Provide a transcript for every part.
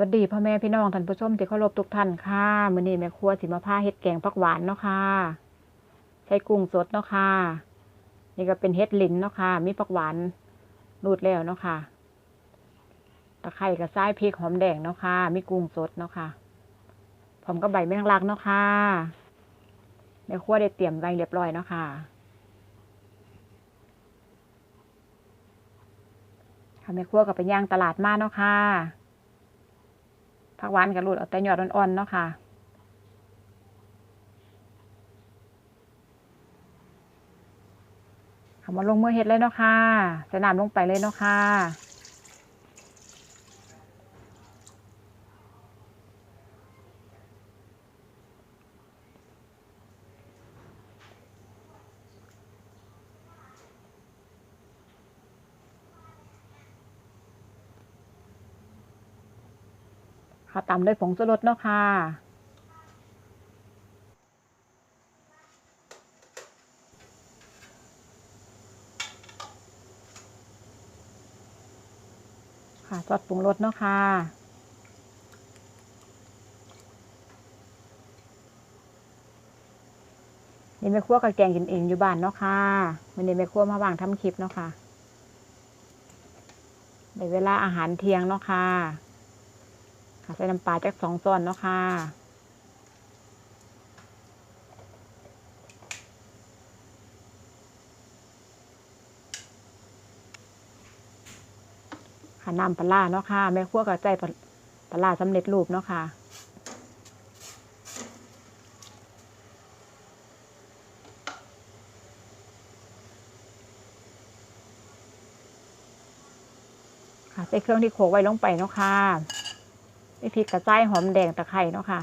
วัสดีพ่อแม่พี่น้องท่านผู้ชมที่เคารพทุกท่านค่ะมื้อนี้แม่ครัวสิมาพาเฮ็ดแกงผักหวานเนาะค่ะ ใช้กุ้งสดเนาะค่ะ นี่ก็เป็นเฮ็ดลิ้นเนาะค่ะ มีผักหวานรูดแล้วเนาะค่ะตะไคร้กับซ้พริกหอมแดงเนาะค่ะ มีกุ้งสดเนาะค่ะพร้อมกับใบแมงลักเนาะค่ะแม่ครัวได้เตรียมไว้เรียบร้อยเนาะค่ะค่ะแม่ครัวก็ไปย่างตลาดมาเนาะค่ะ ผักหวานกับรูดเอาแต่ยอดอ่อนๆเนาะค่ะเอามาลงมือเฮ็ดเลยเนาะค่ะใส่น้ำลงไปเลยเนาะค่ะ ค่ะตำด้วยผงชูรสเนาะค่ะค่ะซอสปรุงรสเนาะค่ะนี่แม่ครัวกับแกงกินเองอยู่บ้านเนาะค่ะวันนี้แม่ครัวมาวางทำคลิปเนาะค่ะในเวลาอาหารเที่ยงเนาะคะค่ะ ใส่น้ำปลาจากสองช้อนเนาะค่ะค่ะน้ำปลาเนาะค่ะแม่ครัวกับใจปลาปลาสำเร็จรูปเนาะค่ะค่ะใส่เครื่องที่โขลกไว้ลงไปเนาะค่ะ มีพริกกระจายหอมแดงตะไคร่เนาะค่ะ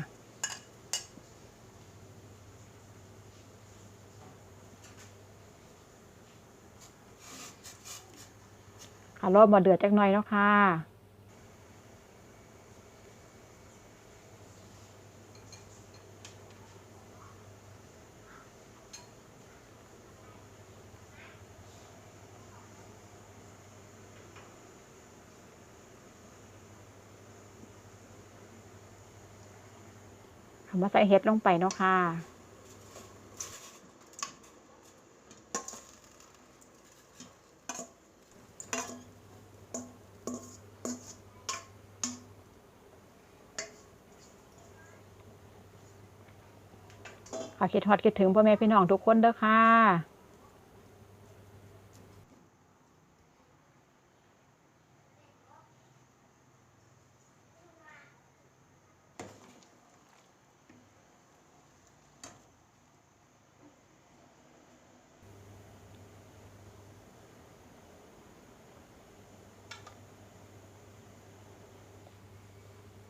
ค่ะรอบมาเดือดจักหน่อยเนาะค่ะ เอามาใส่เห็ดลงไปเนาะค่ะขอคิดฮอดคิดถึงพ่อแม่พี่น้องทุกคนเด้อค่ะ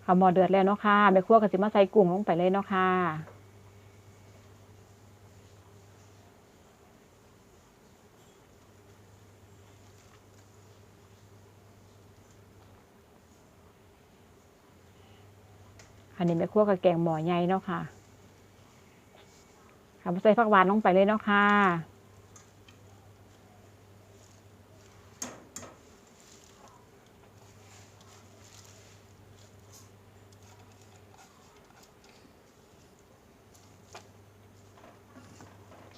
ค่ะหมอเดือดแล้วเนาะค่ะแม่ครัวก็สิมาใส่กุ้งลงไปเลยเนาะค่ะอันนี้แม่ครัวกับแกงหมอใหญ่เนาะค่ะค่ะมาใส่ผักหวานลงไปเลยเนาะค่ะ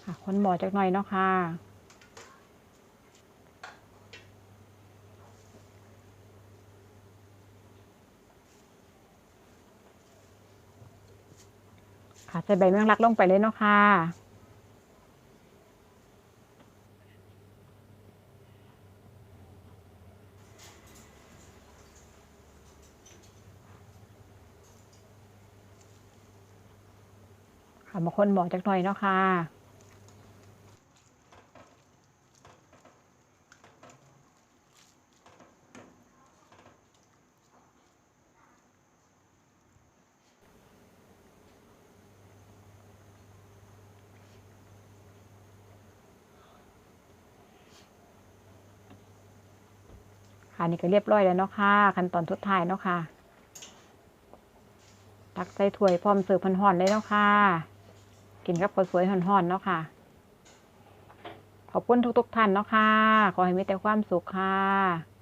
ค่ะคนหมอจักหน่อยเนาะค่ะค่ะใส่ใบแมงลักลงไปเลยเนาะค่ะค่ะมาคนหมอจักหน่อยเนาะค่ะ ค่ะนี่ก็เรียบร้อยแล้วเนาะค่ะขั้นตอนทุดท้ายเนาะค่ะ ตักใส่ถ้วยพร้อมเสิร์ฟห่อนเลยเนาะค่ะ กินกับข้าวสวยห่อนๆเนาะค่ะ ขอบคุณทุกๆท่านเนาะค่ะ ขอให้มีแต่ความสุขค่ะ